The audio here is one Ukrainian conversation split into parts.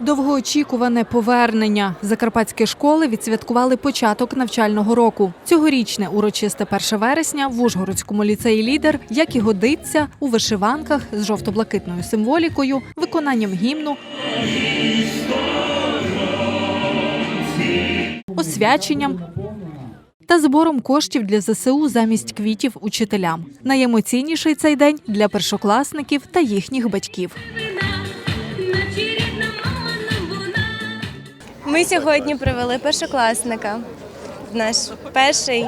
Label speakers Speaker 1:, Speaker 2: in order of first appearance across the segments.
Speaker 1: Довгоочікуване повернення. Закарпатські школи відсвяткували початок навчального року. Цьогорічне урочисте 1 вересня в Ужгородському ліцеї лідер, як і годиться, у вишиванках з жовто-блакитною символікою, виконанням гімну, освяченням та збором коштів для ЗСУ замість квітів учителям. Найемоційніший цей день для першокласників та їхніх батьків.
Speaker 2: Ми сьогодні привели першокласника. Наш перший,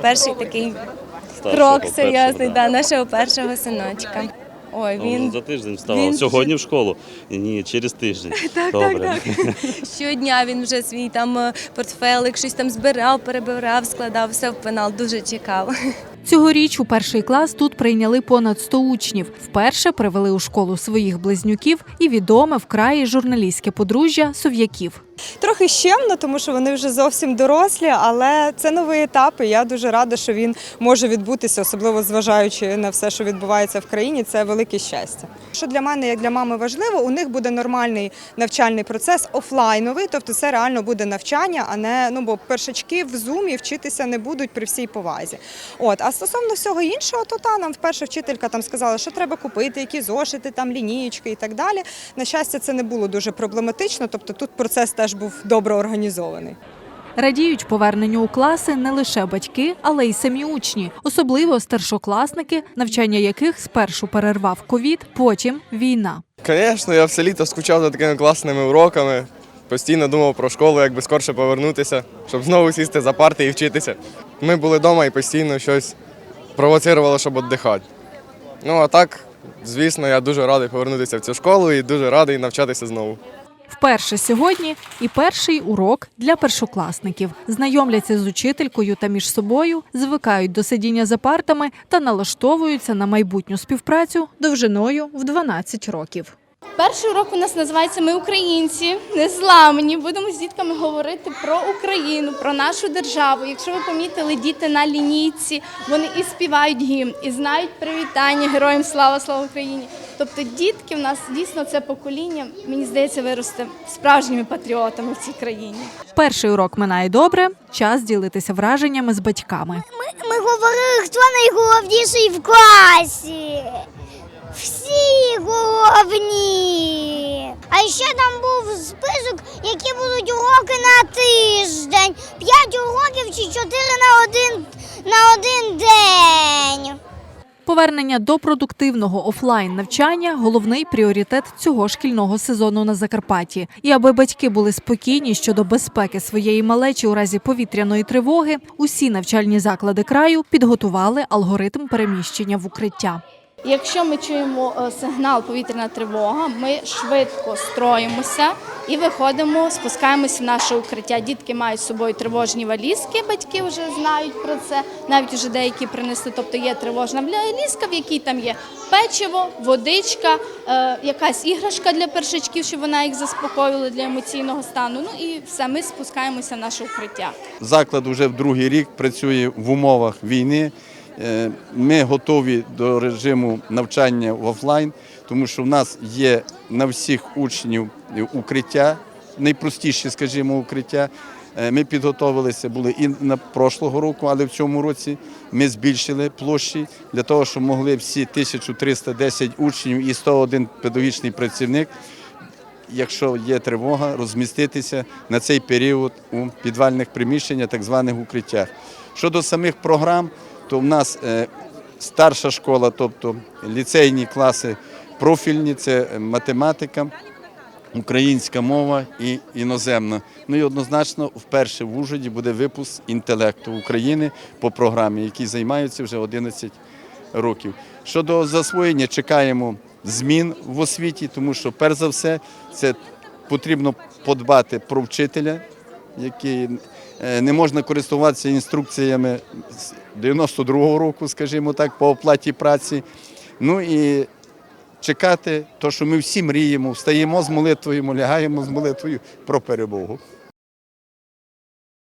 Speaker 2: перший такий
Speaker 3: Старшого
Speaker 2: крок серйозний
Speaker 3: першого,
Speaker 2: да, нашого першого синочка. Ой,
Speaker 3: Ну,
Speaker 2: він
Speaker 3: за тиждень вставав.
Speaker 2: він
Speaker 3: Сьогодні в школу? Ні, через тиждень.
Speaker 2: так,
Speaker 3: Добре.
Speaker 2: так, так. Щодня він вже свій там е, портфелик, щось там збирав, перебирав, складав, все в пенал. Дуже чекав.
Speaker 1: Цьогоріч у перший клас тут прийняли понад 100 учнів. Вперше привели у школу своїх близнюків і відоме вкраї журналістське подружжя сов'яків.
Speaker 4: Трохи щемно, тому що вони вже зовсім дорослі, але це новий етап. І я дуже рада, що він може відбутися, особливо зважаючи на все, що відбувається в країні. Це велике щастя. Що для мене, як для мами, важливо, у них буде нормальний навчальний процес офлайновий, тобто це реально буде навчання, а не ну бо першачки в зумі вчитися не будуть при всій повазі. От а стосовно всього іншого, то та нам вперше вчителька там сказала, що треба купити, які зошити, там лінієчки і так далі. На щастя, це не було дуже проблематично, тобто тут процес теж був добре організований.
Speaker 1: Радіють поверненню у класи не лише батьки, але й самі учні, особливо старшокласники, навчання яких спершу перервав ковід, потім війна.
Speaker 5: Звісно, я все літо скучав за такими класними уроками. Постійно думав про школу, як би скорше повернутися, щоб знову сісти за парти і вчитися. Ми були вдома і постійно щось провоцирувало, щоб віддихати. Ну а так, звісно, я дуже радий повернутися в цю школу і дуже радий навчатися знову.
Speaker 1: Вперше сьогодні і перший урок для першокласників. Знайомляться з учителькою та між собою, звикають до сидіння за партами та налаштовуються на майбутню співпрацю довжиною в 12 років.
Speaker 6: Перший урок у нас називається Ми українці, незламні. Будемо з дітками говорити про Україну, про нашу державу. Якщо ви помітили, діти на лінійці, вони і співають гімн, і знають привітання героям слава, слава Україні. Тобто дітки в нас дійсно це покоління, мені здається, виросте справжніми патріотами в цій країні.
Speaker 1: Перший урок минає добре. Час ділитися враженнями з батьками.
Speaker 7: Ми говорили, хто найголовніший в класі. Всі головні. А ще там був список, які будуть уроки на тиждень. П'ять уроків чи чотири на один.
Speaker 1: Повернення до продуктивного офлайн навчання головний пріоритет цього шкільного сезону на Закарпатті. І аби батьки були спокійні щодо безпеки своєї малечі у разі повітряної тривоги, усі навчальні заклади краю підготували алгоритм переміщення в укриття.
Speaker 6: Якщо ми чуємо е, сигнал повітряна тривога, ми швидко строїмося і виходимо, спускаємося в наше укриття. Дітки мають з собою тривожні валізки, батьки вже знають про це. Навіть вже деякі принесли. Тобто є тривожна валізка, в якій там є печиво, водичка, е, якась іграшка для першачків, щоб вона їх заспокоювала для емоційного стану. Ну і все, ми спускаємося в наше укриття.
Speaker 8: Заклад вже в другий рік працює в умовах війни. Е, Ми готові до режиму навчання в офлайн, тому що в нас є на всіх учнів укриття, найпростіші, скажімо, укриття. Е, Ми підготовилися були і на прошлого року, але в цьому році ми збільшили площі для того, щоб могли всі 1310 учнів і 101 педагогічний працівник якщо є тривога, розміститися на цей період у підвальних приміщеннях, так званих укриттях. Щодо самих програм, то в нас е, старша школа, тобто ліцейні класи профільні, це математика, українська мова і іноземна. Ну і однозначно вперше в Ужгороді буде випуск інтелекту України по програмі, який займаються вже 11 років. Щодо засвоєння, чекаємо змін в освіті, тому що, перш за все, це потрібно подбати про вчителя, який е, не можна користуватися інструкціями з 92-го року, скажімо так, по оплаті праці. Ну і чекати, то, що ми всі мріємо, встаємо з молитвою, лягаємо з молитвою про перемогу.